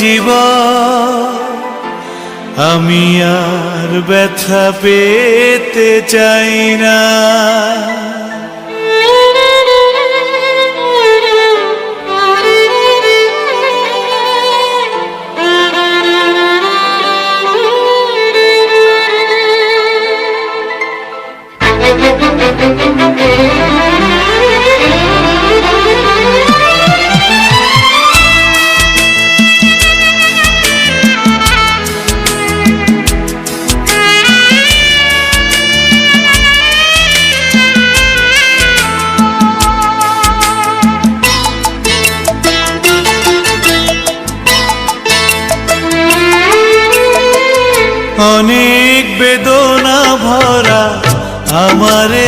জীবন আমি আর ব্যথা পেতে চাই না।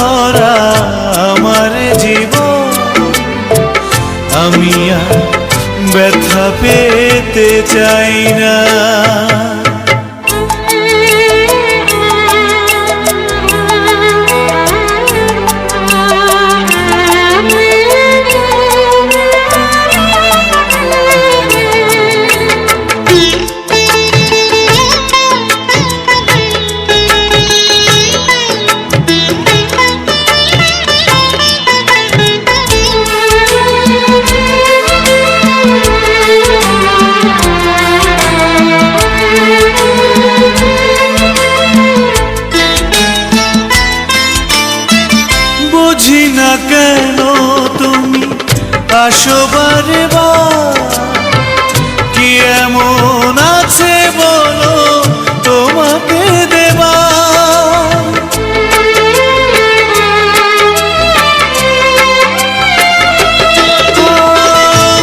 ভরা আমার জীবন। আমি আর ব্যথা পেতে চাই না। বুঝি না কেন তুমি আসো কি এমন আছে বলো তোমাকে দেবা।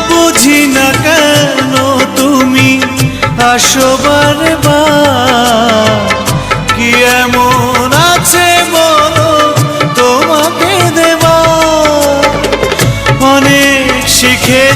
বুঝি না কেন তুমি কি এমন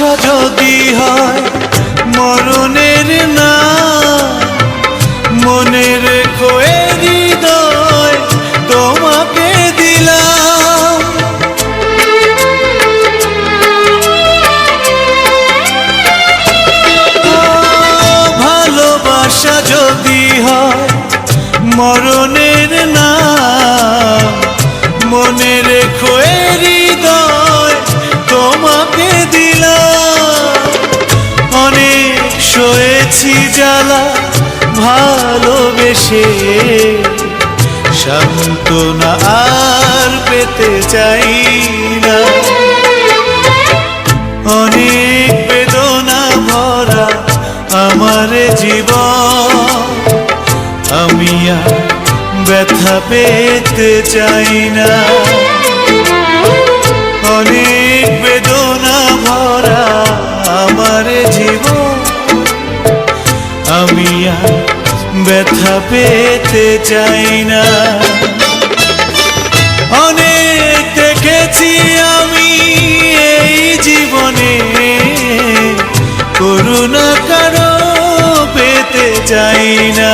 ভালোবাসা যদি হয় মরণের না। মনে ও, ভালোবাসা হয় মরণের না। মনে সয়েছি জ্বালা ভালোবেসে। সান্ত্বনা আর পেতে চাই না। অনেক বেদনা ভরা আমার জীবন। আমি আর ব্যথা পেতে চাই না। ব্যথা পেতে চাই না। অনেক দেখেছি আমি এই জীবনে। করুণা কারও পেতে চাই না।